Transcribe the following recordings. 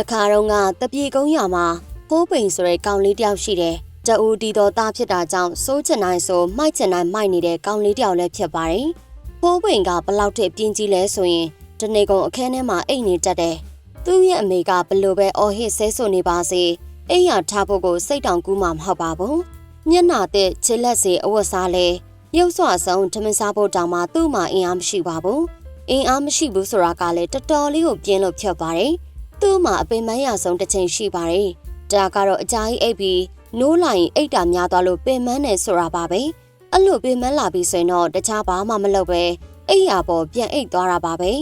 တခါတော့ကတပြေကုန်းရွာမှာဖိုးပိန်ဆိုတဲ့ကောင်လေးတယောက်ရှိတယ်။တအူတီတော်သားဖြစ်တာကြောင့်စိုးချင်နိုင်ဆိုမိုက်ချင်နိုင်မိုက်နေတဲ့ကောင်လေးတယောက်လည်းဖြစ်ပါတယ်။ဖိုးပိန်ကဘလောက်ထိပြင်းကြီးလဲဆိုရင်တနေကုန်အခန်းထဲမှာအိတ်နေတတ်တယ်။သူ့ရဲ့အမေကဘလို့ပဲအော်ဟစ်ဆဲဆိုနေပါစေအိမ်ရထားဖို့ကိုစိတ်တောင်ကူးမှမဟုတ်ပါဘူး။မျက်နာတဲ့ချစ်လက်စီအဝတ်စားလဲရုပ်စွာဆုံးထမင်းစားဖို့တောင်မှသူ့မှာအင်အားမရှိပါဘူး။အင်အားမရှိဘူးဆိုတာကလည်းတော်တော်လေးကိုပြင်းလို့ဖြတ်ပါတယ်။ သူ့မှာအပင်မရဆုံးတစ်ချိန်ရှိပါတယ်။ဒါကတော့အကြာကြီးအိပ်ပြီးနိုးလာရင်အိတ်တာများသွားလို့ပင်မနဲ့ဆိုတာပါပဲ။အဲ့လိုပင်မလာပြီးဆိုရင်တော့တခြားဘာမှမလုပ်ပဲအိတ်ရပေါ်ပြန်အိတ်သွားတာပါပဲ။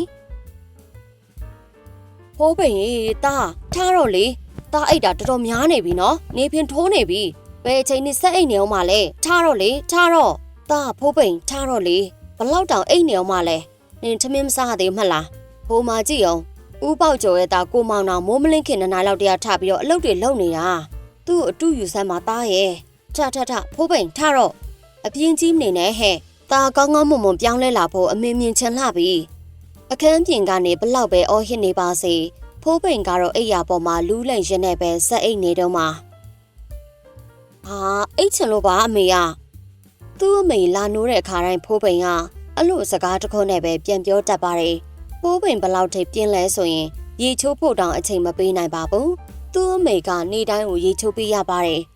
ဟိုးပင်တာထားတော့လေတာအိတ်တာတော်တော်များနေပြီနော်။နေဖင်ထိုးနေပြီ။ဘယ်အချိန်နဲ့ဆက်အိတ်နေအောင်မလဲ။ထားတော့လေထားတော့တာဖိုးပင်ထားတော့လေဘလောက်တောင်အိတ်နေအောင်မလဲ။နင်ထမင်းမစားသေးမှတ်လား။ဟိုမှာကြည့်အောင် ဦးပေါက်ကျော်ရဲ့သားကိုမောင်တော်မိုးမလင်းခင်နနာလောက်တရထပြီးတော့အလုပ်တွေလုပ်နေတာသူ့အတူယူဆမ်းမှာသားရဲ့ထထထဖိုးပိန်ထတော့အပြင်းကြီးမနေနဲ့ဟဲ့သားကောင်းကောင်းမွန်မွန်ပြောင်းလဲလာဖို့အမင်းမြင်ချင်လှပြီအခန်းပြင်ကနေဘလောက်ပဲအော်ဟစ်နေပါစေဖိုးပိန်ကတော့အိယာပေါ်မှာလူးလန့်ရင်နဲ့ပဲဆက်အိတ်နေတော့မှာဟာအိတ်ချင်လို့ပါအမေကသူ့အမေလာနိုးတဲ့အခါတိုင်းဖိုးပိန်ကအလို့စကားတစ်ခုနဲ့ပဲပြန်ပြောတတ်ပါတယ် ပိုးပင်ဘလောက်ထိပြင်းလဲဆိုရင်ရေချိုးဖို့တောင်အချိန်မပေးနိုင်ပါဘူး။သူ့အမေကနေတိုင်းကိုရေချိုးပေးရပါတယ်။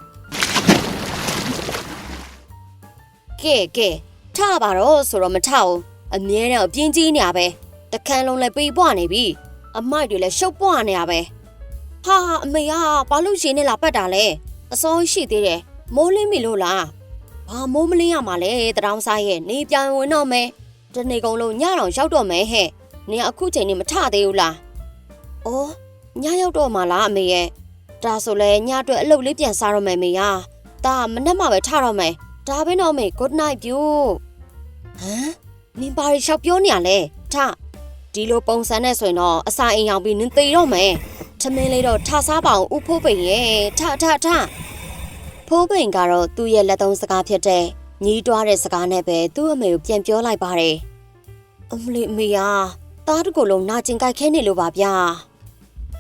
ကဲကဲထပါတော့ဆိုတော့မထအောင်အမြဲတမ်းအပြင်းကြီးနေရပဲ။တခန်းလုံးလည်းပေးပွားနေပြီ။အမိုက်တွေလည်းရှုပ်ပွားနေရပဲ။ဟာအမေကဘာလို့ရှင်နေလာပတ်တာလဲ။အစောရှိသေးတယ်။မိုးလင်းပြီလို့လား။ဘာမိုးမလင်းရမှာလဲတရောင်းစားရဲ့နေပြန်ဝင်တော့မယ်။တနေ့ကုန်လုံးညတော့ရောက်တော့မယ်ဟဲ့။ နင်အခုချိန်နေမထသေးဘူးလား။အော်ညရောက်တော့မှလားအမေရဲ့။ဒါဆိုလဲညအတွက်အလုပ်လေးပြန်စားတော့မယ်မေယာ။ဒါမနဲ့မှပဲထတော့မယ်။ဒါပဲတော့မေ good night ပြို့။ဟမ်နင်ပါရီလျှောက်ပြောနေရလဲ။ထဒီလိုပုံစံနဲ့ဆိုရင်တော့အစာအိမ်ရောက်ပြီးနင်သေတော့မယ်။ထမင်းလေးတော့ထစားပါအောင်ဥဖိုးပိန်ရဲ့။ထထထဖိုးပိန်ကတော့သူ့ရဲ့လက်သုံးစကားဖြစ်တဲ့ညီးတွားတဲ့စကားနဲ့ပဲသူ့အမေကိုပြန်ပြောလိုက်ပါတယ်။အမလီအမေယာ သားတစ်ကိုယ်လုံးနာကျင်ကြိုက်ခဲနေလို့ပါဗျာ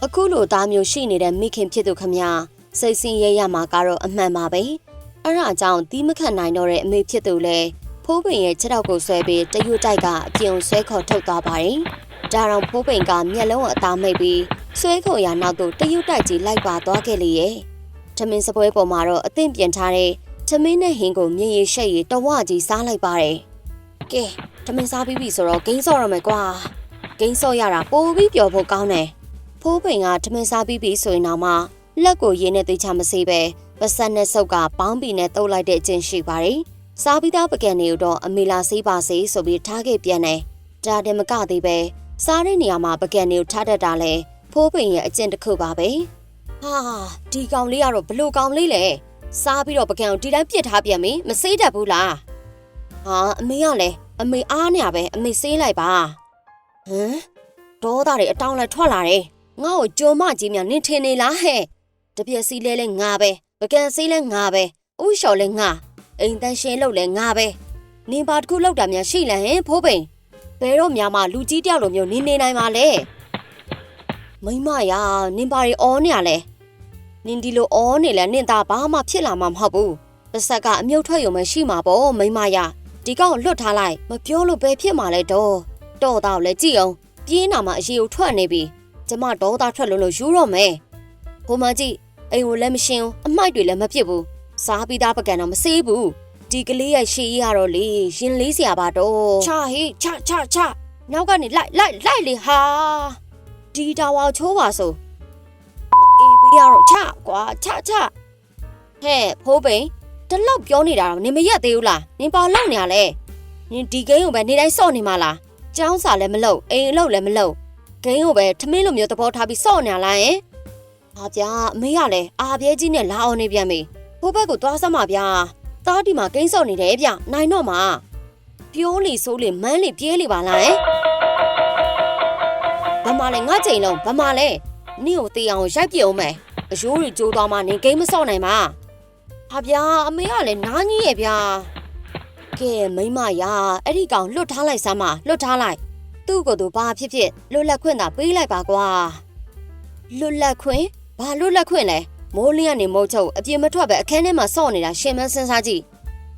အခုလိုသားမျိုးရှိနေတဲ့မိခင်ဖြစ်သူခမစိတ်ဆင်းရဲရမှာကတော့အမှန်ပါပဲအဲ့ဒါကြောင့်တီးမခတ်နိုင်တော့တဲ့အမေဖြစ်သူလဲဖိုးပင်ရဲ့ခြေထောက်ကိုဆွဲပြီးတရွတ်တိုက်ကအပြင်ဆွဲခေါ်ထုတ်သွားပါတယ်ဒါတော့ဖိုးပင်ကမျက်လုံးအသားမိတ်ပြီးဆွဲခေါ်ရာနောက်သို့တရွတ်တိုက်ကြီးလိုက်ပါသွားခဲ့လေရဲ့ထမင်းစပွဲပေါ်မှာတော့အသင့်ပြင်ထားတဲ့ထမင်းနဲ့ဟင်းကိုမြင်ရရှက်ရတဝကြီးစားလိုက်ပါတယ်ကဲထမင်းစားပြီးပြီဆိုတော့ဂိမ်းစော့ရမယ်ကွာ ဂိမ်းစော့ရတာပိုပြီးပျော်ဖို့ကောင်းတယ်။ဖိုးပိန်ကထမင်းစားပြီးပြီဆိုရင်တော့မှလက်ကိုရင်းနဲ့သိချမစေပဲပစက်နဲ့ဆုပ်ကပေါင်းပီနဲ့တုပ်လိုက်တဲ့အကျင့်ရှိပါတယ်။စားပြီးသားပကံတွေကိုတော့အမေလာစေးပါစေဆိုပြီးထားခဲ့ပြန်တယ်။ဒါတည်းမကသေးပဲစားတဲ့နေရာမှာပကံတွေကိုထားတတ်တာလဲဖိုးပိန်ရဲ့အကျင့်တစ်ခုပါပဲ။ဟာဒီကောင်လေးကတော့ဘလို့ကောင်လေးလဲ။စားပြီးတော့ပကံကိုဒီတိုင်းပြစ်ထားပြန်ပြီမစေးတတ်ဘူးလား။ဟာအမေကလည်းအမေအားနေရပဲအမေစေးလိုက်ပါ။ ဟမ်ဒေါသတွေအတောင်းလဲထွက်လာတယ်ငါ့ကိုကြုံမကြီးများနင်ထင်နေလားဟဲ့တပြက်စီလဲလဲငါပဲပကံစီလဲငါပဲဥလျှော်လဲငါအိမ်တန်းရှင်းလုပ်လဲငါပဲနင်ပါတခုလောက်တာများရှိလဲဟင်ဖိုးပိန်ဘယ်တော့များမှလူကြီးတယောက်လိုမျိုးနင်နေနိုင်ပါလဲမိမရာနင်ပါရီအောနေရလဲနင်ဒီလိုအောနေလဲနင်သားဘာမှဖြစ်လာမှာမဟုတ်ဘူးပစက်ကအမြုပ်ထွက်ရုံပဲရှိမှာပေါ့မိမရာဒီကောင်လွတ်ထားလိုက်မပြောလို့ဘယ်ဖြစ်မှာလဲတော့ တော့တော့လဲကြည့်အောင်ပြင်းနာမှာအရေကိုထွက်နေပြီကျမဒေါသထွက်လို့လို့ယူတော့မယ်ဟိုမကြည့်အိမ်ကိုလည်းမရှင်းအမိုက်တွေလည်းမဖြစ်ဘူးစားပြီးသားပကံတော့မစေးဘူးဒီကလေးရဲ့ရှေးရတော့လေရင်လေးစရာပါတော့ချဟေးချချချနောက်ကနေလိုက်လိုက်လိုက်လေဟာဒီတာဝါချိုးပါဆိုအေးပြီးရတော့ချကွာချချဟဲ့ဖိုးပိန်တလောက်ပြောနေတာတော့နင်မရက်သေးဘူးလားနင်ပါလောက်နေရလဲနင်ဒီကိန်းကိုပဲနေတိုင်းစော့နေမှာလား ကျောင်းစာလည်းမလုပ်အိမ်အလုပ်လည်းမလုပ်ဂိမ်းကိုပဲထမင်းလိုမျိုးသဘောထားပြီးစော့နေလားယင်ဟာဗျာအမေကလည်းအာပြဲကြီးနဲ့လာအောင်နေပြန်ပြီဟိုဘက်ကိုသွားစမ်းပါဗျာသားဒီမှာဂိမ်းစော့နေတယ်ဗျနိုင်တော့မှာပြောလေဆိုးလေမန်းလေပြဲလေပါလားယင်ဘာမှလဲငါချိန်လုံးဘာမှလဲနင့်ကိုတေးအောင်ရိုက်ပြအောင်မယ်အယိုးတွေကျိုးသွားမှနင်ဂိမ်းမစော့နိုင်မှာဟာဗျာအမေကလည်းနားကြီးရဲ့ဗျာ ကဲမိမရာအဲ့ဒီကောင်လွတ်ထားလိုက်စမ်းမလွတ်ထားလိုက်သူ့ကိုယ်သူဘာဖြစ်ဖြစ်လွတ်လပ်ခွင့်သာပေးလိုက်ပါကွာလွတ်လပ်ခွင့်ဘာလွတ်လပ်ခွင့်လဲမိုးလင်းကနေမိုးချုပ်အပြင်မထွက်ပဲအခန်းထဲမှာစော့နေတာရှင်မန်းစဉ်းစားကြည့်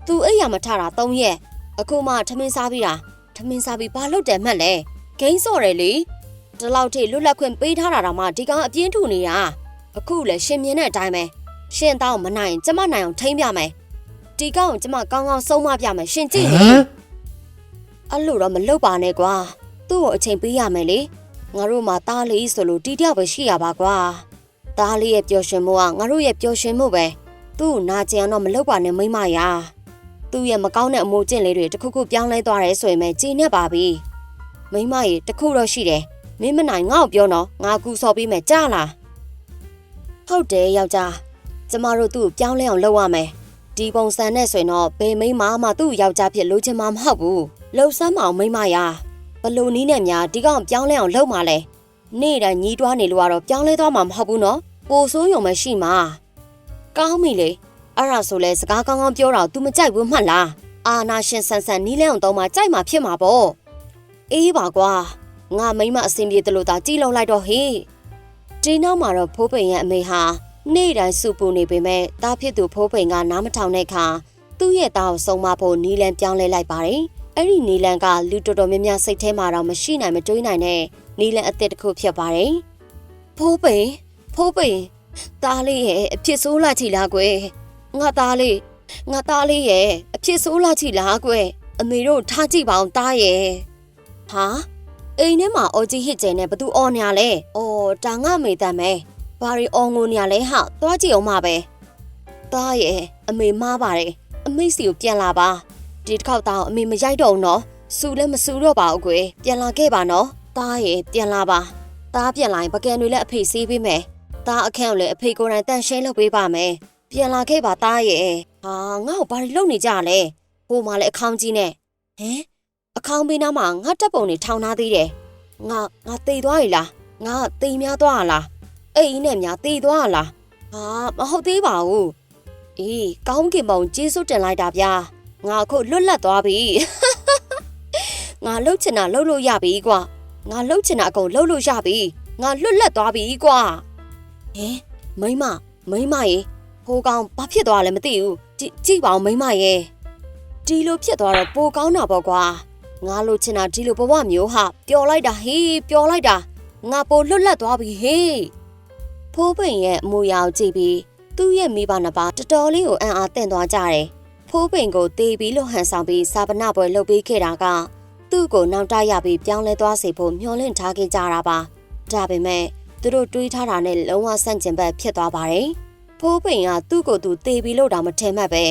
သူအိယာမထတာ၃ရက်အခုမှထမင်းစားပြီးတာထမင်းစားပြီးဘာလုပ်တယ်မှတ်လဲဂိမ်းစော့တယ်လေဒီလောက်ထိလွတ်လပ်ခွင့်ပေးထားတာတော့မှဒီကောင်အပြင်းထူနေတာအခုလည်းရှင်မြင်တဲ့အတိုင်းပဲရှင်တောင်းမနိုင်ကျမနိုင်အောင်ထိမ့်ပြမယ် ဒီကောင်ကိုကျမကောင်းကောင်းဆုံးမပြမယ်ရှင်ကြည့်နေအဲ့လိုတော့မလုပ်ပါနဲ့ကွာသူ့ကိုအချိန်ပေးရမယ်လေငါတို့မှာတားလေးဆိုလို့တီတယောက်ပဲရှိရပါကွာတားလေးရဲ့ပျော်ရွှင်မှုကငါတို့ရဲ့ပျော်ရွှင်မှုပဲသူ့ကိုနာကျင်အောင်တော့မလုပ်ပါနဲ့မိမရာသူ့ရဲ့မကောင်းတဲ့အမိုးကျင့်လေးတွေတစ်ခုခုပြောင်းလဲသွားတယ်ဆိုရင်ပဲကြည်နေပါပြီမိမရေတစ်ခုတော့ရှိတယ်မင်းမနိုင်ငါ့ကိုပြောတော့ငါကူဆော်ပေးမယ်ကြားလားဟုတ်တယ်ယောက်ျားကျမတို့သူ့ကိုပြောင်းလဲအောင်လုပ်ရမယ် ဒီပုံစံနဲ့ဆိုရင်တော့ဘယ်မိန်းမမှသူ့ယောက်ျားဖြစ်လို့ချင်မှာမဟုတ်ဘူးလှုပ်ဆမ်းမအောင်မိမရာဘလို့နီးနဲ့များဒီကောင်ပြောင်းလဲအောင်လုပ်မှလဲနေ့တိုင်းညီးတွားနေလို့ကတော့ပြောင်းလဲသွားမှာမဟုတ်ဘူးနော်ပိုဆိုးရုံမရှိမှာကောင်းပြီလေအဲ့ဒါဆိုလဲစကားကောင်းကောင်းပြောတော့ तू မကြိုက်ဘူးမှတ်လားအာနာရှင်ဆန်ဆန်နီးလဲအောင်တော့မှကြိုက်မှာဖြစ်မှာပေါ့အေးပါကွာငါမိမအစင်ပြေတယ်လို့သာကြည်လုံးလိုက်တော့ဟေးဒီနောက်မှာတော့ဖိုးပိန်ရဲ့အမေဟာ နေ့တိုင်းစုပူနေပေမဲ့တားဖြစ်သူဖိုးပိန်ကနားမထောင်တဲ့အခါသူ့ရဲ့သားကိုဆုံးမဖို့နီးလန်းပြောင်းလဲလိုက်ပါတယ်အဲ့ဒီနီလန်ကလူတော်တော်များများစိတ်ထဲမှာတော့မရှိနိုင်မတွေးနိုင်တဲ့နီလန်အစ်စ်တစ်ခုဖြစ်ပါတယ်။ဖိုးပိန်ဖိုးပိန်သားလေးရဲ့အဖြစ်ဆိုးလာချီလားကွယ်။ငါသားလေးငါသားလေးရဲ့အဖြစ်ဆိုးလာချီလားကွယ်။အမေတို့ထားကြည့်ပါအောင်သားရဲ့။ဟာအိမ်ထဲမှာအော်ကြီးဟစ်ကျင်နဲ့ဘသူအော်နေရလဲ။အော်တာငါမေတမ်းပဲ။ ဘာရီအော်ငိုနေရလဲဟာသွားကြည့်အောင်ပါပဲ။သားရဲ့အမေမားပါတယ်။အမေစီကိုပြန်လာပါ။ဒီတစ်ခေါက်တောင်အမေမရိုက်တော့ဘူးနော်စူလည်းမစူတော့ပါဘူးကွယ်ပြန်လာခဲ့ပါနော်တားရဲ့ပြန်လာပါတားပြန်လာရင်ပကံတွေလည်းအဖေဆေးပေးမယ်တားအခန့်ကိုလည်းအဖေကိုယ်တိုင်တန်ရှင်းလုပ်ပေးပါမယ်ပြန်လာခဲ့ပါတားရဲ့ဟာငါ့ကိုဘာလို့လုပ်နေကြလဲဟိုမှလည်းအခေါင်းကြီးနဲ့ဟမ်အခေါင်းပေးနားမှာငါတက်ပုံတွေထောင်ထားသေးတယ်ငါငါတိတ်သွားရလားငါတိတ်များသွားရလား အဲ့ဒီနဲ့များတိတ်သွားရလားဟာမဟုတ်သေးပါဘူးအေးကောင်းကင်ပုံကျေးဇူးတင်လိုက်တာဗျာငါအခုလွတ်လပ်သွားပြီငါလှုပ်ချင်တာလှုပ်လို့ရပြီကွာငါလှုပ်ချင်တာအကုန်လှုပ်လို့ရပြီငါလွတ်လပ်သွားပြီကွာဟင်မိမမိမရေဟိုကောင်ဘာဖြစ်သွားလဲမသိဘူးကြည့်ကြည့်ပါဦးမိမရေဒီလိုဖြစ်သွားတော့ပိုကောင်းတာပေါ့ကွာငါလှုပ်ချင်တာဒီလိုဘဝမျိုးဟာပျော်လိုက်တာဟေးပျော်လိုက်တာငါပိုလွတ်လပ်သွားပြီဟေး ဖိုးပင်ရဲ့အမူအရာကိုကြည့်ပြီးသူ့ရဲ့မိဘနှစ်ပါးတော်တော်လေးကိုအံ့အားသင့်သွားကြတယ်ဖိုးပင်ကိုတေးပြီးလို့ဟန်ဆောင်ပြီးစာပနာပွဲလုပ်ပေးခဲ့တာကသူ့ကိုနောက်တရပြီးပြောင်းလဲသွားစေဖို့မျှော်လင့်ထားခဲ့ကြတာပါဒါပေမဲ့သူတို့တွေးထားတာနဲ့လုံးဝဆန့်ကျင်ဘက်ဖြစ်သွားပါတယ်ဖိုးပင်ကသူ့ကိုယ်သူတေးပြီးလို့တော့မထင်မှတ်ပဲ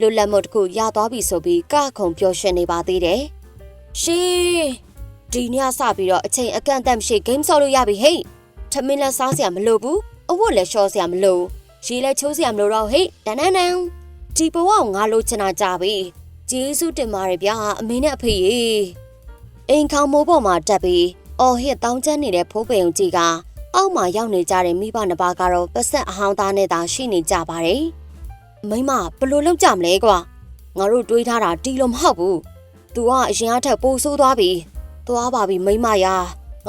လွတ်လပ်မှုတစ်ခုရသွားပြီဆိုပြီးကခုံပျော်ရွှင်နေပါသေးတယ်ရှေးဒီညစပြီးတော့အချိန်အကန့်အသတ်မရှိ game ဆော့လို့ရပြီဟေး ထမင်းလက်စားစရာမလိုဘူးအဝတ်လည်းလျှော့စရာမလိုရေလည်းချိုးစရာမလိုတော့ဟေးတန်တန်တန်ဒီဘဝကိုငါလိုချင်တာကြပြီဂျေစုတင်ပါတယ်ဗျာအမေနဲ့အဖေရေအိမ်ခေါင်မိုးပေါ်မှာတက်ပြီးအော်ဟစ်တောင်းကျမ်းနေတဲ့ဖိုးပိန်ကြီးကအောက်မှာရောက်နေကြတဲ့မိဘနှစ်ပါးကတော့ပတ်ဆက်အဟောင်းသားနဲ့သာရှိနေကြပါတယ်မိမဘလို့လောက်ကြမလဲကွာငါတို့တွေးထားတာဒီလိုမဟုတ်ဘူး तू ကအရင်အထက်ပိုဆိုးသွားပြီသွားပါပြီမိမရာ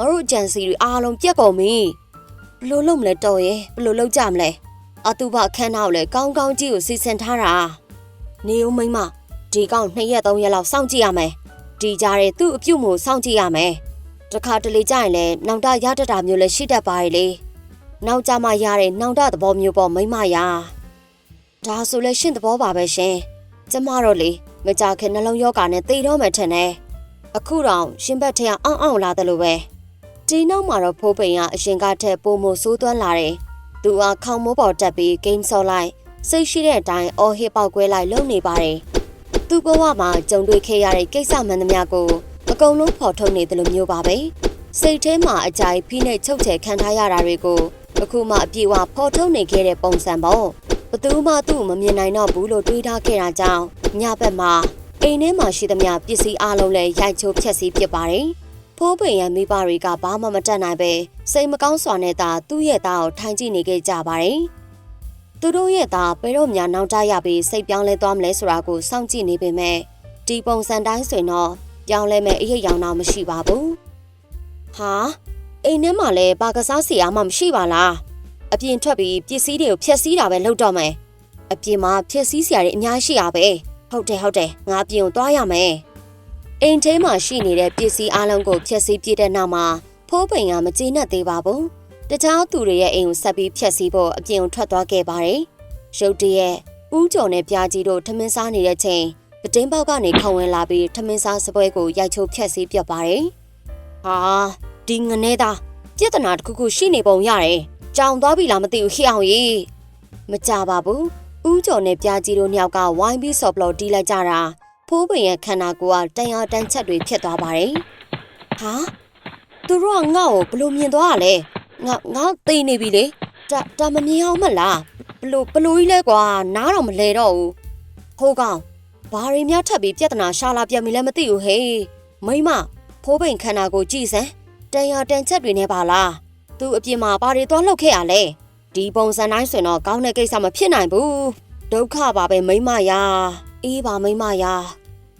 ငါတို့အကြံစီတွေအားလုံးပြက်ကုန်ပြီဘလို့လုံးမလဲတော်ရဲ့ဘလို့လောက်ကြမလဲအတူဘအခန်းနောက်လဲကောင်းကောင်းကြီးကိုစီစဉ်ထားတာနေဦးမိမဒီကောင်2ရက်3ရက်လောက်စောင့်ကြည့်ရမယ်ဒီကြားထဲသူ့အပြုတ်မှုစောင့်ကြည့်ရမယ်တခါတလေကြာရင်လဲနောင်တရတတာမျိုးလဲရှိတတ်ပါရဲ့လေနောက်ကြမှရတဲ့နောင်တသဘောမျိုးပေါ့မိမရာဒါဆိုလဲရှင့်သဘောပါပဲရှင်ကျမတော့လေမကြခင်နှလုံးယောဂါနဲ့သိတော့မှထင်တယ်အခုတော့ရှင်ဘက်ထက်အောင်အောင်လာတယ်လို့ပဲ ဒီနောက်မှာတော့ဖိုးပိန်ကအရင်ကထက်ပိုမိုဆိုးသွမ်းလာတယ်သူကခေါင်းမိုးပေါ်တက်ပြီးဂိမ်းဆော့လိုက်စိတ်ရှိတဲ့အတိုင်းအော်ဟစ်ပေါက်ကွဲလိုက်လုံနေပါတယ်။သူ့ဘဝမှာကြုံတွေ့ခဲ့ရတဲ့ကိစ္စမှန်သမျှကိုအကုန်လုံးဖော်ထုတ်နေတယ်လို့မျိုးပါပဲ။စိတ်ထဲမှာအကြိုက်ဖိနှိပ်ချုပ်ချယ်ခံထားရတာတွေကိုအခုမှအပြေအဝဖော်ထုတ်နေခဲ့တဲ့ပုံစံပေါ့။ဘသူမှသူ့ကိုမမြင်နိုင်တော့ဘူးလို့တွေးထားခဲ့တာကြောင့်ညဘက်မှာအိမ်ထဲမှာရှိသမျှပစ္စည်းအလုံးလည်းရိုက်ချိုးဖျက်ဆီးပစ်ပါတယ်။ ဖိုးပင်ရမိဘတွေကဘာမှမတတ်နိုင်ပဲစိတ်မကောင်းစွာနဲ့သာသူ့ရဲ့သားကိုထိုင်ကြည့်နေခဲ့ကြပါတယ်။သူတို့ရဲ့သားဘယ်တော့မှနောက်တရပြီးစိတ်ပြောင်းလဲသွားမလဲဆိုတာကိုစောင့်ကြည့်နေပေမဲ့ဒီပုံစံတိုင်းဆိုရင်တော့ပြောင်းလဲမဲ့အရေးရောင်တော့မရှိပါဘူး။ဟာအိမ်ထဲမှာလည်းဘာကစားစရာမှမရှိပါလားအပြင်ထွက်ပြီးပစ္စည်းတွေကိုဖျက်ဆီးတာပဲလုပ်တော့မယ်အပြင်မှာဖျက်ဆီးစရာတွေအများရှိရပဲဟုတ်တယ်ဟုတ်တယ်ငါအပြင်ကိုသွားရမယ် အိမ်ထဲမှာရှိနေတဲ့ပစ္စည်းအလုံးကိုဖျက်ဆီးပြစ်တဲ့နောက်မှာဖိုးပိန်ကမကျေနပ်သေးပါဘူးတခြားသူတွေရဲ့အိမ်ကိုဆက်ပြီးဖျက်ဆီးဖို့အပြင်ကိုထွက်သွားခဲ့ပါတယ်ရုတ်တရက်ဦးကျော်နဲ့ပြာကြီးတို့ထမင်းစားနေတဲ့ချိန်ပတင်းပေါက်ကနေခေါဝင်လာပြီးထမင်းစားစပွဲကိုရိုက်ချိုးဖျက်ဆီးပြတ်ပါတယ်ဟာဒီငနေသားပြဿနာတစ်ခုခုရှိနေပုံရတယ်ကြောင်သွားပြီလားမသိဘူးခီအောင်ကြီးမကြပါဘူးဦးကျော်နဲ့ပြာကြီးတို့နှစ်ယောက်ကဝိုင်းပြီးဆော့ပလော်တီးလိုက်ကြတာ ဖိုးပင်ရဲ့ခန္ဓာကိုယ်ကတန်ရာတန်ချက်တွေဖြစ်သွားပါတယ်ဟာသူတို့ကငါ့ကိုဘလို့မြင်သွားရလဲငါငါသိနေပြီလေဒါဒါမမြင်အောင်မလားဘလို့ဘလို့ကြီးလဲကွာနားတော့မလဲတော့ဘူးဟိုးကောင်ဘာရီများထပ်ပြီးပြဿနာရှာလာပြန်ပြီလဲမသိဘူးဟေးမိမဖိုးပင်ခန္ဓာကိုယ်ကြည့်စမ်းတန်ရာတန်ချက်တွေနဲ့ပါလားသူအပြင်မှာဘာတွေသွားလှုပ်ခဲ့ရလဲဒီပုံစံတိုင်းဆိုရင်တော့ကောင်းတဲ့ကိစ္စမဖြစ်နိုင်ဘူးဒုက္ခပါပဲမိမယာအေးပါမိမယာ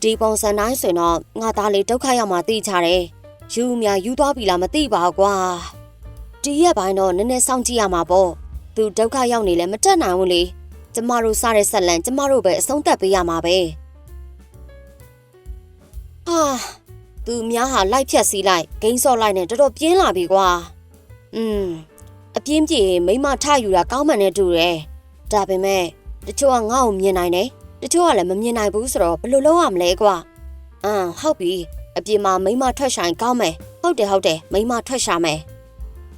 ဒီပုံစံတိုင်းဆိုရင်တော့ငါသားလေးဒုက္ခရောက်မှသိချတယ်ယူမြယူသွားပြီလားမသိပါဘူးကွာဒီရက်ပိုင်းတော့နည်းနည်းစောင့်ကြည့်ရမှာပေါ့သူဒုက္ခရောက်နေလဲမတက်နိုင်ဘူးလေကျမတို့စားတဲ့ဆက်လန်ကျမတို့ပဲအဆုံးသတ်ပေးရမှာပဲဟာသူများဟာလိုက်ဖြတ်စီးလိုက်ဂိမ်းဆော့လိုက်နဲ့တော်တော်ပြင်းလာပြီကွာอืมအပြင်းပြေမိမထယူတာကောင်းမှန်နဲ့တူတယ်ဒါပေမဲ့တချို့ကငါ့ကိုမြင်နိုင်တယ် တချို့ကလည်းမမြင်နိုင်ဘူးဆိုတော့ဘယ်လိုလုပ်ရမလဲကွာအမ်ဟုတ်ပြီအပြင်မှာမိမထွက်ဆိုင်ကောင်းမယ်ဟုတ်တယ်ဟုတ်တယ်မိမထွက်ရှာမယ်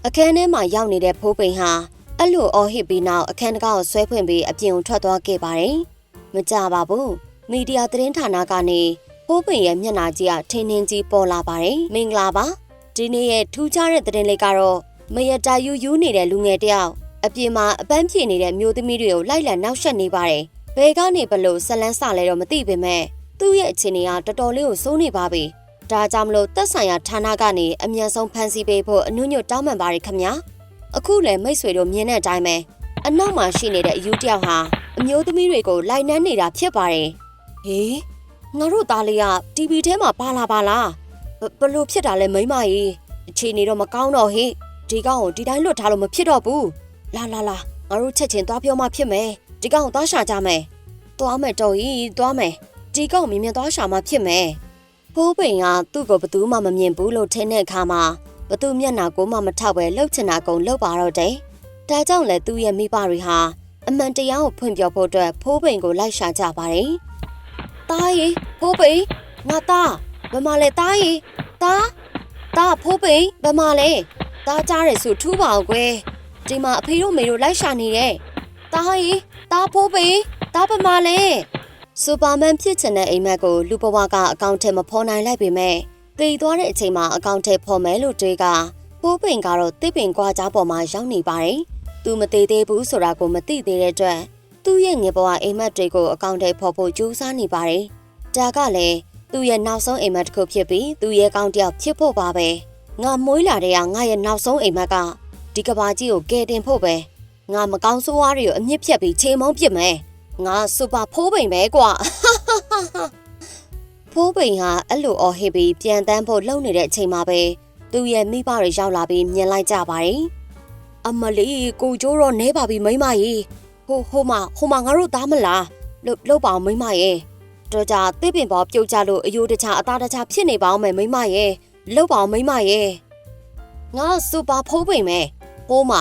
အခန်းထဲမှာရောက်နေတဲ့ဖိုးပိန်ဟာအဲ့လိုအော်ဟစ်ပြီးနောက်အခန်းတကားကိုဆွဲဖွင့်ပြီးအပြင်ကိုထွက်သွားခဲ့ပါတယ်မကြပါဘူးမီဒီယာသတင်းဌာနကနေဖိုးပိန်ရဲ့မျက်နှာကြီးကထင်းထင်းကြီးပေါ်လာပါတယ်မင်္ဂလာပါဒီနေ့ရဲ့ထူးခြားတဲ့သတင်းလေးကတော့မရတာယူယူနေတဲ့လူငယ်တယောက်အပြင်မှာအပန်းဖြေနေတဲ့မျိုးသမီးတွေကိုလိုက်လံနောက်ဆက်နေပါတယ် ဘယ်ကနေဘလို့ဇလန်းစလဲတော့မသိပေမဲ့သူ့ရဲ့အခြေအနေကတော်တော်လေးကိုစိုးနေပါပြီဒါကြောင့်မလို့သက်ဆိုင်ရာဌာနကနေအမြန်ဆုံးဖမ်းဆီးပေးဖို့အနှုံညွတ်တောင်းပန်ပါတယ်ခင်ဗျာအခုလည်းမိတ်ဆွေတို့မြင်တဲ့အတိုင်းပဲအနောက်မှာရှိနေတဲ့အယူတယောက်ဟာအမျိုးသမီးတွေကိုလိုက်နှမ်းနေတာဖြစ်ပါတယ်ဟေးငါတို့သားလေးက TV ထဲမှာပါလာပါလားဘဘလို့ဖြစ်တာလဲမိမကြီးအခြေအနေတော့မကောင်းတော့ဟေ့ဒီကောင်ကိုဒီတိုင်းလွတ်ထားလို့မဖြစ်တော့ဘူးလာလာလာငါတို့ချက်ချင်းသွားပြောမှဖြစ်မယ် ဒီကောင်ကိုသွားရှာကြမယ်သွားမယ်တော်ကြီးသွားမယ်ဒီကောင်မြင်မြင်သွားရှာမှဖြစ်မယ်ဖိုးပိန်ကသူ့ကိုဘသူမှမမြင်ဘူးလို့ထင်တဲ့အခါမှာဘသူမျက်နှာကိုမှမထောက်ပဲလှုပ်ချင်တာကုန်လှုပ်ပါတော့တယ်ဒါကြောင့်လဲသူ့ရဲ့မိဘတွေဟာအမှန်တရားကိုဖွင့်ပြဖို့အတွက်ဖိုးပိန်ကိုလိုက်ရှာကြပါတယ်တားရီဖိုးပိန်ငါသားဘယ်မှာလဲတားရီတားတားဖိုးပိန်ဘယ်မှာလဲတားကြားတယ်ဆိုထူးပါအောင်ကွယ်ဒီမှာအဖေတို့မေတို့လိုက်ရှာနေတယ် တားရီတားဖိုးပိန်တားဘယ်မှာလဲစူပါမန်ဖြစ်ချင်တဲ့အိမ်မက်ကိုလူဘဝကအကောင့်ထဲမဖော်နိုင်လိုက်ပေမဲ့သေသွားတဲ့အချိန်မှာအကောင့်ထဲဖော်မယ်လို့တွေးကဖိုးပိန်ကတော့တစ်ပင်ကွာကြားပေါ်မှာရောက်နေပါတယ်သူမသေးသေးဘူးဆိုတာကိုမသိသေးတဲ့အတွက်သူ့ရဲ့ငယ်ဘဝအိမ်မက်တွေကိုအကောင့်ထဲဖော်ဖို့ကြိုးစားနေပါတယ်ဒါကလည်းသူ့ရဲ့နောက်ဆုံးအိမ်မက်တစ်ခုဖြစ်ပြီးသူ့ရဲ့ကောင်းတယောက်ဖြစ်ဖို့ပါပဲငါမွေးလာတဲ့ကငါရဲ့နောက်ဆုံးအိမ်မက်ကဒီကဘာကြီးကိုကယ်တင်ဖို့ပဲ ငါမကောင်းဆိုးဝါးတွေကိုအမြင့်ဖြတ်ပြီးချိန်မုံပစ်မယ်ငါစူပါဖိုးပိန်ပဲကွာဖိုးပိန်ဟာအဲ့လိုအော်ဟစ်ပြီးပြန်တန်းဖို့လှုပ်နေတဲ့အချိန်မှာပဲသူ့ရဲ့မိဘတွေရောက်လာပြီးမြင်လိုက်ကြပါတယ်အမလီကိုကျိုးတော့နဲပါပြီမိမကြီးဟိုဟိုမဟိုမငါတို့သားမလားလှုပ်လှုပ်ပါအောင်မိမရဲ့တော့ကြတစ်ပင်ပေါ်ပြုတ်ကြလို့အယိုးတခြားအသားတခြားဖြစ်နေပါအောင်မယ်မိမရဲ့လှုပ်ပါအောင်မိမရဲ့ငါစူပါဖိုးပိန်မယ်ဟိုးမ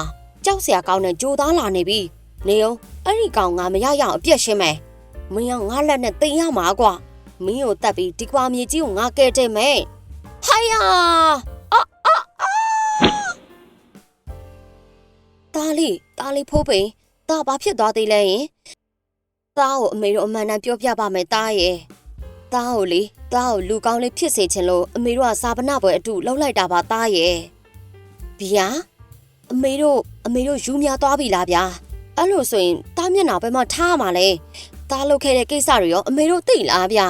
ကြောက်စရာကောင်းတဲ့ကြိုသားလာနေပြီနေအောင်အဲ့ဒီကောင်ငါမရရအောင်အပြက်ရှင်းမယ်မင်းကငါလက်နဲ့တင်ရမှာကွာမင်းကိုတက်ပြီးဒီကွာမြေကြီးကိုငါကဲတယ်မယ်ဟိုင်ယာအာအာအာတာလီတာလီဖိုးပိန်တာဘာဖြစ်သွားသေးလဲယင်သားကိုအမေတို့အမှန်တမ်းပြောပြပါမယ်တားရဲ့သားကိုလေသားကိုလူကောင်းလေးဖြစ်စေချင်လို့အမေတို့ကစာပနာပွဲအတူလှုပ်လိုက်တာပါတားရဲ့ဗျာ အမေတို့အမေတို့ယူများသွားပြီလားဗျာအဲ့လိုဆိုရင်တားမျက်နှာဘယ်မှာထားမှာလဲတားလုပ်ခဲ့တဲ့ကိစ္စတွေရောအမေတို့သိလားဗျာ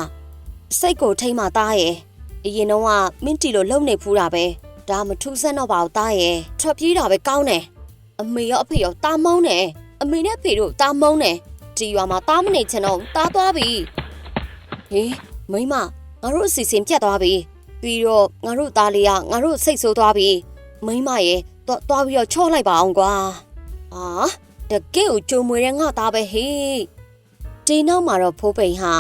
စိတ်ကိုထိမ့်မှတားရဲ့အရင်တော့ကမင်းတီလိုလုံနေဖူးတာပဲဒါမထူးဆန်းတော့ပါဘူးတားရဲ့ထွက်ပြေးတာပဲကောင်းတယ်အမေရောအဖေရောတားမုန်းတယ်အမေနဲ့ဖေတို့တားမုန်းတယ်ဒီရွာမှာတားမနေချင်တော့တားသွားပြီဟေးမိမငါတို့အစီအစဉ်ပြတ်သွားပြီပြီးတော့ငါတို့သားလေးကငါတို့စိတ်ဆိုးသွားပြီမိန်းမရဲ့ တော့သွားပြီးတော့ချော့လိုက်ပါအောင်ကွာအာတကယ့်ကိုကြုံမွေတဲ့ငါသားပဲဟေးဒီနောက်မှာတော့ဖိုးပိန်ဟာ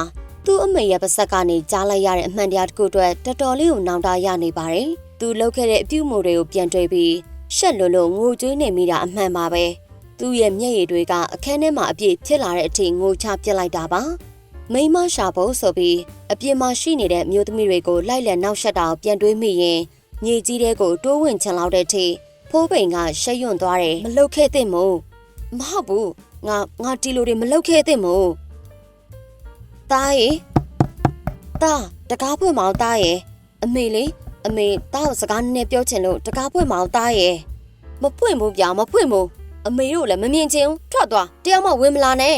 သူ့အမေရဲ့ပါဆက်ကနေကြားလိုက်ရတဲ့အမှန်တရားတစ်ခုအတွက်တော်တော်လေးကိုနောင်တရနေပါတယ်သူလုပ်ခဲ့တဲ့အပြုအမူတွေကိုပြန်တွေးပြီးရှက်လွန်းလို့ငိုကြွေးနေမိတာအမှန်ပါပဲသူ့ရဲ့မျက်ရည်တွေကအခန်းထဲမှာအပြည့်ဖြစ်လာတဲ့အထိငိုချပစ်လိုက်တာပါမိန်းမရှာဖို့ဆိုပြီးအပြင်မှာရှိနေတဲ့အမျိုးသမီးတွေကိုလိုက်လံနောက်ဆက်တာကိုပြန်တွေးမိရင်မြေကြီးတဲကိုတိုးဝင်ချင်လောက်တဲ့အထိ ဖိုးပိန်ကရှက်ရွံ့သွားတယ်မလုတ်ခဲ့သင့်မို့မဟုတ်ဘူးငါငါဒီလိုတွေမလုတ်ခဲ့သင့်မို့တားရေတားတကားဖွင့်မအောင်တားရေအမေလေအမေတားကိုစကားနည်းနည်းပြောချင်လို့တကားဖွင့်မအောင်တားရေမဖွင့်ဘူးဗျာမဖွင့်ဘူးအမေတို့လည်းမမြင်ချင်ဘူးထွက်သွားတရားမှဝင်မလာနဲ့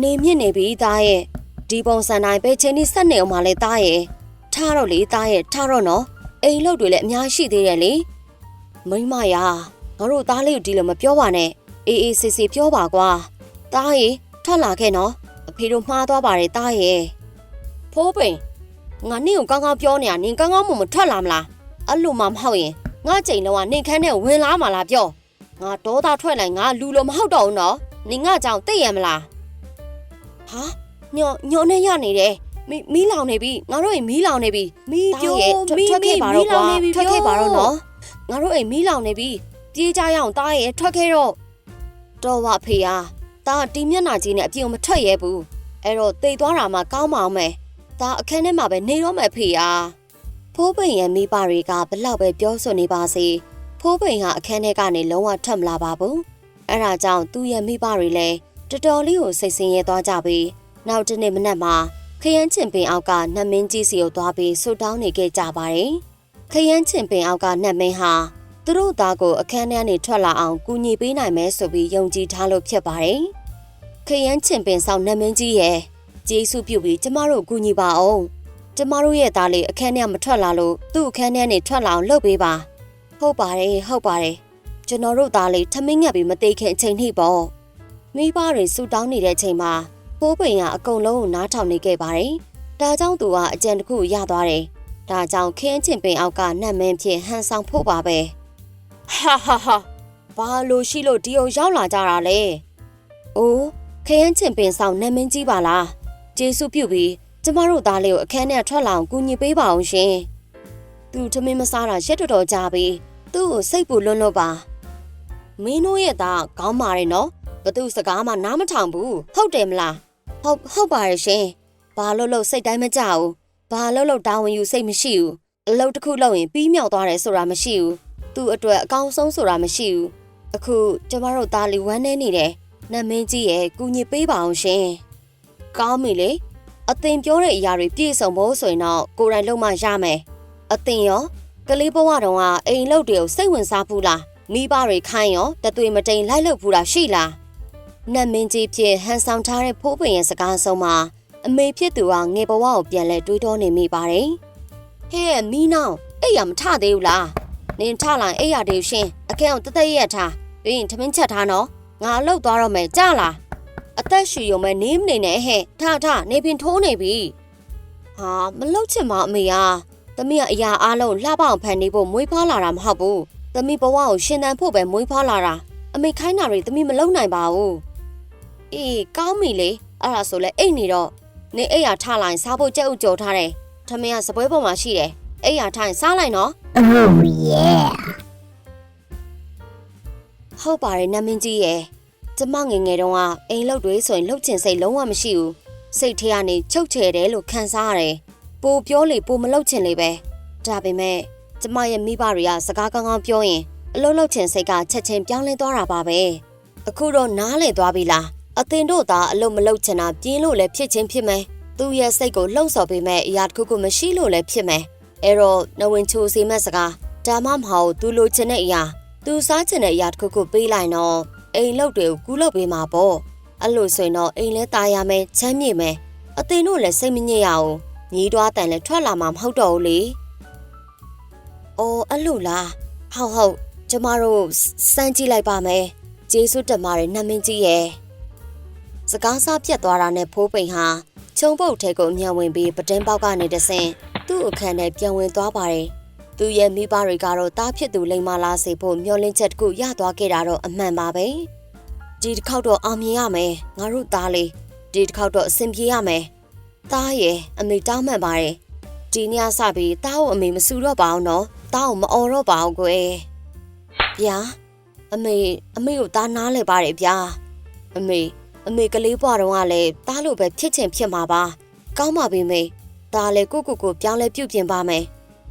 နေမြင့်နေပြီတားရဲ့ဒီပုံစံတိုင်းပဲချင်းဒီဆက်နေအောင်မလဲတားရဲ့ထားတော့လေတားရဲ့ထားတော့နော်အိမ်လောက်တွေလည်းအများရှိသေးတယ်လေ မိမရာငါတို့သားလေးကိုဒီလိုမပြောပါနဲ့အေးအေးဆေးဆေးပြောပါကွာတားရဲ့ထွက်လာခဲ့နော်အဖေတို့မှားသွားပါတယ်တားရဲ့ဖိုးပိန်ငါနင့်ကိုကောင်းကောင်းပြောနေရနင်ကောင်းကောင်းမမထွက်လာမလားအဲ့လိုမှမဟုတ်ရင်ငါကြိမ်လုံးကနင်ခန်းထဲဝင်လာမှလားပြောငါဒေါသထွက်လိုက်ငါလူလိုမဟုတ်တော့ဘူးနော်နင်ငါကြောင့်သိရမလားဟာညောညောနဲ့ရနေတယ်မီမီးလောင်နေပြီငါတို့အိမ်မီးလောင်နေပြီမီးပြိုးထွက်မီးထွက်မီးခဲ့ပါတော့မီးလောကွာင်နေပြီထွက်ခဲ့ပါတော့ပြောနော် ငါတို့အိမ်မီးလောင်နေပြီပြေးကြရအောင်တားရဲ့ထွက်ခဲ့တော့တော်ပါဖေဟာတားတီမျက်နှာကြီးနဲ့အပြင်ကိုမထွက်ရဲဘူးအဲ့တော့တိတ်သွားတာမှကောင်းမအောင်မယ်ဒါအခန်းထဲမှာပဲနေတော့မယ်ဖေဟာဖိုးပိန်ရဲ့မိဘတွေကဘလောက်ပဲပြောဆိုနေပါစေဖိုးပိန်ဟာအခန်းထဲကနေလုံးဝထွက်မလာပါဘူးအဲ့ဒါကြောင့်သူ့ရဲ့မိဘတွေလည်းတော်တော်လေးကိုစိတ်ဆင်းရဲသွားကြပြီးနောက်တစ်နေ့မနက်မှာခရမ်းချင်ပင်အောက်ကနှမင်းကြီးစီကိုသွားပြီးဆူတောင်းနေခဲ့ကြပါတယ်။ ခရမ်းချင်ပင်အောက်ကနှမင်းဟာသူတို့သားကိုအခန်းထဲကနေထွက်လာအောင်ကူညီပေးနိုင်မယ်ဆိုပြီးယုံကြည်ထားလို့ဖြစ်ပါတယ်။ခရမ်းချင်ပင်ဆောင်နှမင်းကြီးရဲ့ကျေးဇူးပြုပြီးကျမတို့ကူညီပါအောင်။ကျမတို့ရဲ့သားလေးအခန်းထဲမထွက်လာလို့သူ့အခန်းထဲကနေထွက်လာအောင်လုပ်ပေးပါ။ဟုတ်ပါတယ်ဟုတ်ပါတယ်။ကျွန်တော်တို့သားလေးထမင်းငတ်ပြီးမသေးခင်အချိန်ထိပေါ့။မိဘတွေဆူတောင်းနေတဲ့အချိန်မှာပိုးပိန်ကအကုန်လုံးကိုနားထောင်နေခဲ့ပါတယ်။ဒါကြောင့်သူကအကြံတစ်ခုရသွားတယ်။ ဒါကြောင့်ခင်းချင်ပင်အောက်ကနတ်မင်းဖြစ်ဟန်ဆောင်ဖို့ပါပဲ။ဟာဟာဟာဘာလို့ရှိလို့ဒီအောင်ရောက်လာကြတာလဲ။အိုးခင်းချင်ပင်ဆောင်နတ်မင်းကြီးပါလား။ကျေးဇူးပြုပြီးကျမတို့သားလေးကိုအခန်းထဲထွက်လာအောင်ကူညီပေးပါအောင်ရှင်။သူထမင်းမစားတာရက်တော်တော်ကြာပြီ။သူ့ကိုစိတ်ပူလွန်းလို့ပါ။မင်းတို့ရဲ့သားကောင်းပါတယ်နော်။ဘသူစကားမှနားမထောင်ဘူး။ဟုတ်တယ်မလား။ဟုတ်ဟုတ်ပါရဲ့ရှင်။ဘာလို့လို့စိတ်တိုင်းမကြဘူး။ ဘာလို့လို့တာဝန်ယူစိတ်မရှိဘူး။အလုပ်တစ်ခုလုပ်ရင်ပြီးမြောက်သွားတယ်ဆိုတာမရှိဘူး။သူ့အတွက်အကောင်းဆုံးဆိုတာမရှိဘူး။အခုကျမတို့သားလေးဝမ်းနေနေတယ်။နတ်မင်းကြီးရဲ့ကူညီပေးပါအောင်ရှင်။ကောင်းပြီလေ။အသင်ပြောတဲ့အရာတွေပြည့်စုံဖို့ဆိုရင်တော့ကိုယ်တိုင်လုပ်မှရမယ်။အသင်ရောကလေးဘဝတုန်းကအိမ်လုပ်တွေကိုစိတ်ဝင်စားဘူးလား။မိဘတွေခိုင်းရောတသွေမတိန်လိုက်လုပ်ဘူးလားရှိလား။နတ်မင်းကြီးဖြစ်ဟန်ဆောင်ထားတဲ့ဖိုးပင်ရဲ့စကားဆုံးမှာ အမေဖြစ်သူကငယ်ဘဝကိုပြန်လဲတွေးတောနေမိပါတယ်။ဟဲ့မီးနောင်အဲ့ရမထသေးဘူးလား။နင်ထလိုက်အဲ့ရတေရှင်အခန်းကိုတသက်ရက်ထားပြီးရင်ထမင်းချက်ထားနော်။ငါအလုပ်သွားတော့မယ်ကြားလား။အသက်ရှူရုံပဲနေမနေနဲ့ဟဲ့ထထနေပင်ထိုးနေပြီ။ဟာမလုတ်ချင်မအမေอ่ะ။သမီးကအရာအားလုံးလှပအောင်ဖန်နေဖို့မွေးဖွားလာတာမဟုတ်ဘူး။သမီးဘဝကိုရှင်သန်ဖို့ပဲမွေးဖွားလာတာ။အမေခိုင်းတာတွေသမီးမလုပ်နိုင်ပါဘူး။အေးကောင်းပြီလေအဲ့ဒါဆိုလဲအိတ်နေတော့ နေအိတ်ရထားလိုက်စားဖို့ကြက်ဥကြော်ထားတယ်ထမင်းကစပွဲပေါ်မှာရှိတယ်အိတ်ရထားရင်စားလိုက်နော် Oh yeah ဟုတ်ပါတယ်နတ်မင်းကြီးရဲ့ကျမငယ်ငယ်တုန်းကအိမ်လောက်တွေဆိုရင်လှုပ်ချင်စိတ်လုံးဝမရှိဘူးစိတ်ထဲကနေချုပ်ချယ်တယ်လို့ခံစားရတယ်ပိုပြောလေပိုမလှုပ်ချင်လေပဲဒါပေမဲ့ကျမရဲ့မိဘတွေကစကားကောင်းကောင်းပြောရင်အလုံးလှုပ်ချင်စိတ်ကချက်ချင်းပြောင်းလဲသွားတာပါပဲအခုတော့နားလေသွားပြီလား အသင်တို့သာအလုံးမလုံးချင်တာပြင်းလို့လည်းဖြစ်ချင်းဖြစ်မယ်။သူ့ရဲ့စိတ်ကိုလှုံ့ဆော်ပေးမဲ့အရာတစ်ခုခုမရှိလို့လည်းဖြစ်မယ်။အဲ့တော့နဝင်ချိုစီမဲ့စကားဒါမှမဟုတ်သူလိုချင်တဲ့အရာသူစားချင်တဲ့အရာတစ်ခုခုပေးလိုက်တော့အိမ်လုတ်တွေကိုကူးလုတ်ပေးမှာပေါ့။အဲ့လိုဆိုရင်တော့အိမ်လဲตายရမယ်ချမ်းမြေမယ်။အသင်တို့လည်းစိတ်မညစ်ရအောင်ညီးတွားတန်လည်းထွက်လာမှာမဟုတ်တော့ဘူးလေ။အော်အဲ့လိုလား။ဟုတ်ဟုတ်ကျမတို့စမ်းကြည့်လိုက်ပါမယ်။ကျေးဇူးတင်ပါတယ်နတ်မင်းကြီးရဲ့။ စ ကားစားပြတ်သွားတာနဲ့ဖိုးပိန်ဟာချုံပုတ်ထဲကိုအမြန်ဝင်ပြီးပတင်းပေါက်ကနေတဆင်သူ့အခန်းထဲပြန်ဝင်သွားပါတယ်သူရဲ့မိဘတွေကတော့တားဖြစ်သူလိမ္မာလာစေဖို့မျှော်လင့်ချက်တစ်ခုရသွားခဲ့တာတော့အမှန်ပါပဲဒီတစ်ခေါက်တော့အောင်မြင်ရမယ်ငါတို့သားလေးဒီတစ်ခေါက်တော့အဆင်ပြေရမယ်သားရဲ့အမေတောင်းမှန်ပါတယ်ဒီညစပြီးသားကိုအမေမစူတော့ပါအောင်နော်သားကိုမအော်တော့ပါဘူးကွယ်ဗျာအမေအမေကိုသားနားလဲပါတယ်ဗျာအမေ အမေကလေးဘွားတော့ကလည်းသားလိုပဲဖြစ်ချင်ဖြစ်မှာပါကောင်းပါပြီမေသားလည်းကိုကိုကိုပြောင်းလဲပြုတ်ပြင်ပါမယ်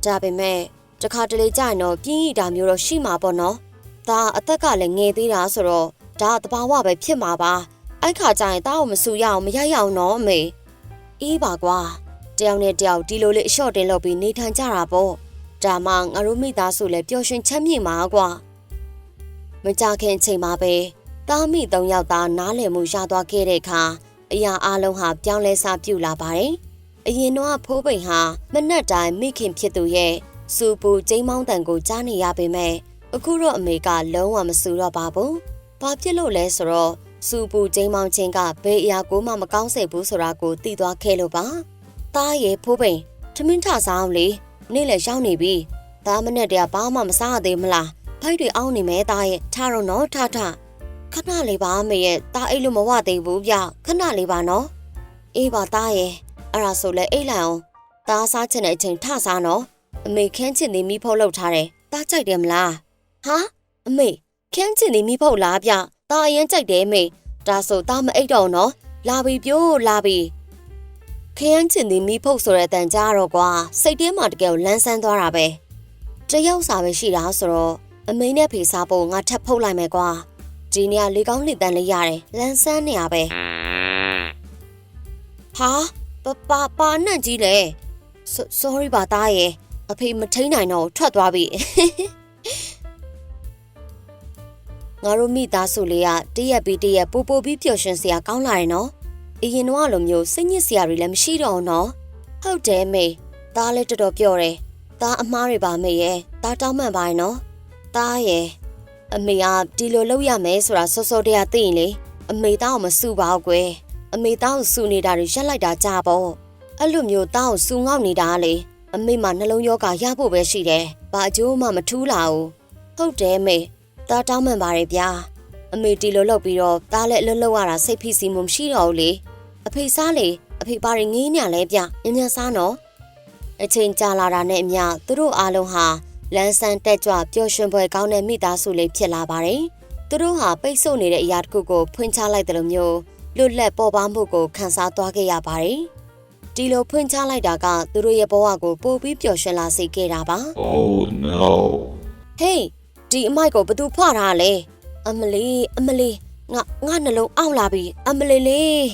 ဒါပေမဲ့တခါတလေကြာရင်တော့ပြင်းရတာမျိုးတော့ရှိမှာပေါ့နော်။ဒါအသက်ကလည်းငယ်သေးတာဆိုတော့ဒါတဘာဝပဲဖြစ်မှာပါ။အဲ့ခါကျရင်တားကိုမဆူရအောင်မရရအောင်နော်အမေ။အေးပါကွာ။တယောက်နဲ့တယောက်ဒီလိုလေးအလျှော့တင်လုပ်ပြီးနေထိုင်ကြတာပေါ့။ဒါမှငါတို့မိသားစုလည်းပျော်ရွှင်ချမ်းမြေ့မှာကွာ။မကြခင်ချိန်မှာပဲ တားမိသုံးယောက်သားနားလည်မှုရသွားခဲ့တဲ့အခါအရာအလုံးဟာပြောင်းလဲစားပြူလာပါတယ်။အရင်တော့ဖိုးပိန်ဟာမနက်တိုင်းမိခင်ဖြစ်သူရဲ့စူပူကျိမ်းမောင်းတန်ကိုကြားနေရပေမဲ့အခုတော့အမေကလုံးဝမစူတော့ပါဘူး။ဘာဖြစ်လို့လဲဆိုတော့စူပူကျိမ်းမောင်းခြင်းကဘယ်အရာကိုမှမကောင်းစေဘူးဆိုတာကိုသိသွားခဲ့လို့ပါ။တားရဲ့ဖိုးပိန်ထမင်းထစားအောင်လေနေ့လည်းရှောင်းနေပြီ။ဒါမနဲ့တည်းကဘာမှမစားရသေးမလား။ဖိုက်တွေအောင်းနေမဲတားရဲ့ထားတော့နော်ထထ ခဏလေးပါအမေရဲ့တားအိတ်လို့မဝသေးဘူးဗျခဏလေးပါနော်။အေးပါတားရဲ့အဲ့ဒါဆိုလဲအိတ်လိုက်အောင်တားစားချင်တဲ့အချိန်ထစားနော်အမေခန်းချင်နေမိဖို့လောက်ထားတယ်တားကြိုက်တယ်မလားဟာအမေခန်းချင်နေမိဖို့လားဗျတားအရင်ကြိုက်တယ်အမေဒါဆိုတားမအိတ်တော့နော်လာပြီပြိုးလာပြီခန်းချင်နေမိဖို့ဆိုတဲ့အတန်ကြားတော့ကွာစိတ်ထဲမှာတကယ်ကိုလန်းဆန်းသွားတာပဲတယောက်စာပဲရှိတာဆိုတော့အမေနဲ့ဖေစားဖို့ငါထပ်ဖုတ်လိုက်မယ်ကွာ ဒီနေ့ကလေကောင်းလေတန်လေးရတယ်လန်းဆန်းနေရပဲဟာပပပါနန့်ကြီးလေ So- sorry ပါသားရဲ့အဖေမထိန်နိုင်တော့ထွက်သွားပြီငါတို့မိသားစုလေးကတရက်ပြီးတရက်ပိုပိုပြီးပျော်ရွှင်စရာကောင်းလာတယ်နော်အရင်တော့လိုမျိုးစိတ်ညစ်စရာတွေလည်းမရှိတော့ဘူးနော်ဟုတ်တယ်မေသားလည်းတော်တော်ပျော်တယ်သားအမားတွေပါမေရဲ့သားတောင်းမှန်ပါရဲ့နော်သားရဲ့ အမေကဒီလိုလုပ်ရမယ်ဆိုတာစောစောတည်းကသိရင်လေအမေသားကိုမစူပါဘူးကွယ်အမေသားကိုစူနေတာတွေရက်လိုက်တာကြပေါ့အဲ့လိုမျိုးသားကိုစူငေါက်နေတာလေအမေမှနှလုံးယောဂရဖို့ပဲရှိတယ်ဘာအကျိုးမှမထူးလာဘူးဟုတ်တယ်မေသားတောင်းမှန်ပါတယ်ဗျာအမေတီလိုလုပ်ပြီးတော့သားလည်းအလုံးလုံးရတာစိတ်ဖိစီးမှုမရှိတော့ဘူးလေအဖေစားလေအဖေပါရင်ငေးညာလဲဗျညညစားနော်အချိန်ကြာလာတာနဲ့အမျှသူတို့အားလုံးဟာ လန်းဆန်းတက်ကြွပျော်ရွှင်ပွဲကောင်းတဲ့မိသားစုလေးဖြစ်လာပါတယ်သူတို့ဟာပိတ်ဆို့နေတဲ့အရာတစ်ခုကိုဖွင့်ချလိုက်တယ်လို့မျိုးလွတ်လပ်ပေါ်ပါမှုကိုခန်းစားသွားခဲ့ရပါတယ်။ဒီလိုဖွင့်ချလိုက်တာကသူတို့ရဲ့ဘဝကိုပိုပြီးပျော်ရွှင်လာစေခဲ့တာပါ Oh no. ။ဟေးဒီအမိုက်ကိုဘသူဖွာထားလဲ။အမလီအမလီငါငါနှလုံးအောင့်လာပြီအမလီလေး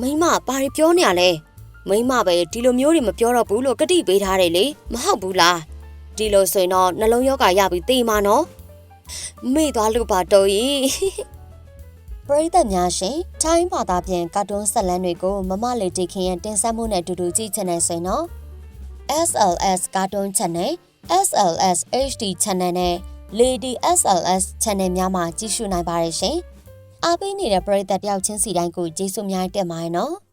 မိမဘာတွေပြောနေရလဲ။မိမပဲဒီလိုမျိုးတွေမပြောတော့ဘူးလို့ကတိပေးထားတယ်လေမဟုတ်ဘူးလား။ ဒီလိုဆိုရင်တော့နှလုံးယောဂရပြီတေးမှာနော်။မေ့သွားလို့ပါတော့ကြီးပရိသတ်များရှင်ထိုင်းဘာသာပြန်ကာတွန်းဆက်လန်းတွေကိုမမလေးတီခင်ရဲ့တင်ဆက်မှုနဲ့အတူတူကြည့်ချင်နေဆိုရင်တော့ SLS Cartoon Channel SLS HD Channel နဲ့ Lady SLS Channel များမှာကြည့်ရှုနိုင်ပါတယ်ရှင်။အားပေးနေတဲ့ပရိသတ်တယောက်ချင်းစီတိုင်းကိုကျေးဇူးများတင်ပါတယ်နော်။